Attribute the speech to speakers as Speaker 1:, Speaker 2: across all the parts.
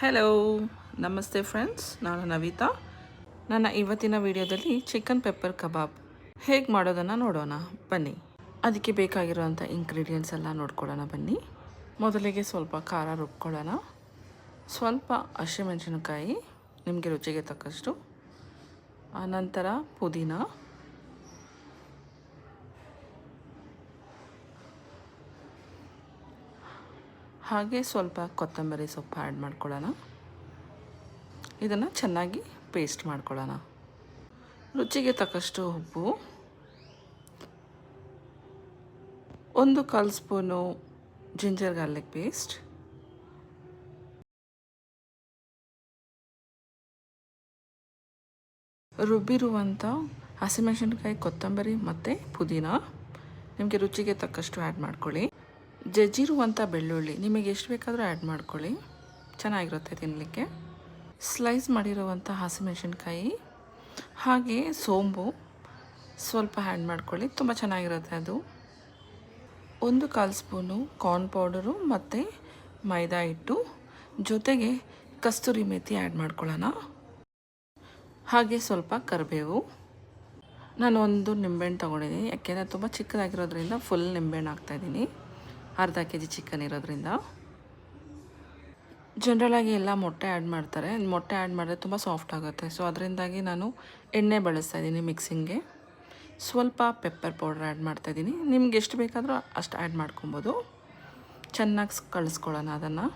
Speaker 1: Hello ನಮಸ್ತೆ friends ನಾನು ನವಿತಾ. ನನ್ನ ಇವತ್ತಿನ ವಿಡಿಯೋದಲ್ಲಿ ಚಿಕನ್ ಪೆಪ್ಪರ್ ಕಬಾಬ್ ಹೇಗೆ ಮಾಡೋದನ್ನು ನೋಡೋಣ. ಬನ್ನಿ. ಅದಕ್ಕೆ ಬೇಕಾಗಿರುವಂಥ ಇಂಗ್ರೀಡಿಯೆಂಟ್ಸ್ ಎಲ್ಲ ನೋಡ್ಕೊಳ್ಳೋಣ ಬನ್ನಿ. ಮೊದಲಿಗೆ ಸ್ವಲ್ಪ ಖಾರ ರುಬ್ಕೊಳ್ಳೋಣ. ಸ್ವಲ್ಪ ಹಸಿಮೆಣಸಿನಕಾಯಿ, ನಿಮಗೆ ರುಚಿಗೆ ತಕ್ಕಷ್ಟು. ಆನಂತರ ಪುದೀನ. ಹಾಗೆ ಸ್ವಲ್ಪ ಕೊತ್ತಂಬರಿ ಸೊಪ್ಪು ಆ್ಯಡ್ ಮಾಡ್ಕೊಳ್ಳೋಣ. ಇದನ್ನು ಚೆನ್ನಾಗಿ ಪೇಸ್ಟ್ ಮಾಡ್ಕೊಳ್ಳೋಣ. ರುಚಿಗೆ ತಕ್ಕಷ್ಟು ಉಪ್ಪು. ಒಂದು ಕಾಲು ಸ್ಪೂನು ಜಿಂಜರ್ ಗಾರ್ಲಿಕ್ ಪೇಸ್ಟ್ ರುಬ್ಬಿರುವಂಥ ಹಸಿಮೆಣಸಿನ್ಕಾಯಿ, ಕೊತ್ತಂಬರಿ ಮತ್ತು ಪುದೀನ. ನಿಮಗೆ ರುಚಿಗೆ ತಕ್ಕಷ್ಟು ಆ್ಯಡ್ ಮಾಡ್ಕೊಳ್ಳಿ. ಜಜ್ಜಿರುವಂಥ ಬೆಳ್ಳುಳ್ಳಿ ನಿಮಗೆ ಎಷ್ಟು ಬೇಕಾದರೂ ಆ್ಯಡ್ ಮಾಡ್ಕೊಳ್ಳಿ. ಚೆನ್ನಾಗಿರುತ್ತೆ ತಿನ್ನಲಿಕ್ಕೆ. ಸ್ಲೈಸ್ ಮಾಡಿರುವಂಥ ಹಸಿಮೆಣಸಿನ್ಕಾಯಿ, ಹಾಗೆ ಸೋಂಬು ಸ್ವಲ್ಪ ಆ್ಯಡ್ ಮಾಡ್ಕೊಳ್ಳಿ. ತುಂಬ ಚೆನ್ನಾಗಿರುತ್ತೆ ಅದು. ಒಂದು ಕಾಲು ಸ್ಪೂನು ಕಾರ್ನ್ ಪೌಡರು ಮತ್ತು ಮೈದಾ ಹಿಟ್ಟು. ಜೊತೆಗೆ ಕಸ್ತೂರಿ ಮೆಥಿ ಆ್ಯಡ್ ಮಾಡ್ಕೊಳ್ಳೋಣ. ಹಾಗೆ ಸ್ವಲ್ಪ ಕರಿಬೇವು. ನಾನು ಒಂದು ನಿಂಬೆಹಣ್ಣು ತೊಗೊಂಡಿದ್ದೀನಿ. ಯಾಕೆಂದರೆ ತುಂಬ ಚಿಕ್ಕದಾಗಿರೋದ್ರಿಂದ ಫುಲ್ ನಿಂಬೆಹಣ್ಣು ಹಾಕ್ತಾಯಿದ್ದೀನಿ ಅರ್ಧ ಕೆ ಜಿ ಚಿಕನ್ ಇರೋದ್ರಿಂದ. ಜನ್ರಲಾಗಿ ಎಲ್ಲ ಮೊಟ್ಟೆ ಆ್ಯಡ್ ಮಾಡ್ತಾರೆ. ಮೊಟ್ಟೆ ಆ್ಯಡ್ ಮಾಡಿದ್ರೆ ತುಂಬ ಸಾಫ್ಟ್ ಆಗುತ್ತೆ. ಸೊ ಅದರಿಂದಾಗಿ ನಾನು ಎಣ್ಣೆ ಬಳಸ್ತಾ ಇದ್ದೀನಿ ಮಿಕ್ಸಿಂಗ್ಗೆ ಸ್ವಲ್ಪ ಪೆಪ್ಪರ್ ಪೌಡ್ರ್ ಆ್ಯಡ್ ಮಾಡ್ತಾಯಿದ್ದೀನಿ ನಿಮ್ಗೆ ಎಷ್ಟು ಬೇಕಾದರೂ ಅಷ್ಟು ಆ್ಯಡ್ ಮಾಡ್ಕೊಬೋದು. ಚೆನ್ನಾಗಿ ಕಳಿಸ್ಕೊಳ್ಳೋಣ ಅದನ್ನು.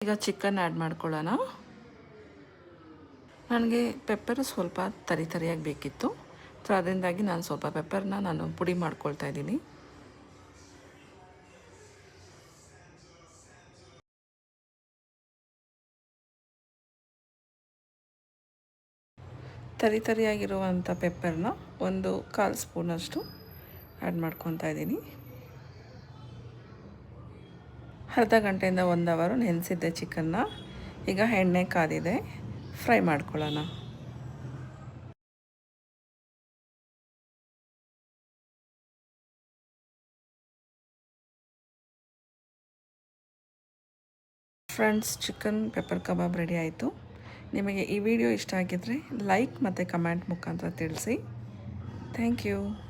Speaker 1: ಈಗ ಚಿಕನ್ ಆ್ಯಡ್ ಮಾಡ್ಕೊಳ್ಳೋಣ. ನನಗೆ ಪೆಪ್ಪರ್ ಸ್ವಲ್ಪ ತರಿ ತರಿಯಾಗಿ ಬೇಕಿತ್ತು. ಸೊ ಅದರಿಂದಾಗಿ ನಾನು ಸ್ವಲ್ಪ ಪೆಪ್ಪರ್ನ ನಾನು ಪುಡಿ ಮಾಡ್ಕೊಳ್ತಾ ಇದ್ದೀನಿ. ತರಿ ತರಿಯಾಗಿರುವಂಥ ಪೆಪ್ಪರ್ನ ಒಂದು ಕಾಲು ಸ್ಪೂನಷ್ಟು ಆ್ಯಡ್ ಮಾಡ್ಕೊತಾ ಇದ್ದೀನಿ. ಅರ್ಧ ಗಂಟೆಯಿಂದ ಒಂದು ಅವರು ನೆನೆಸಿದ್ದೆ ಚಿಕನ್ನ ಈಗ ಎಣ್ಣೆ ಕಾದಿದೆ, ಫ್ರೈ ಮಾಡ್ಕೊಳ್ಳೋಣ. Friends, chicken pepper kebab ready ಆಯಿತು. ನಿಮಗೆ ಈ ವಿಡಿಯೋ ಇಷ್ಟ ಆಗಿದ್ದರೆ ಲೈಕ್ ಮತ್ತು ಕಮೆಂಟ್ ಮುಖಾಂತರ ತಿಳಿಸಿ. Thank you.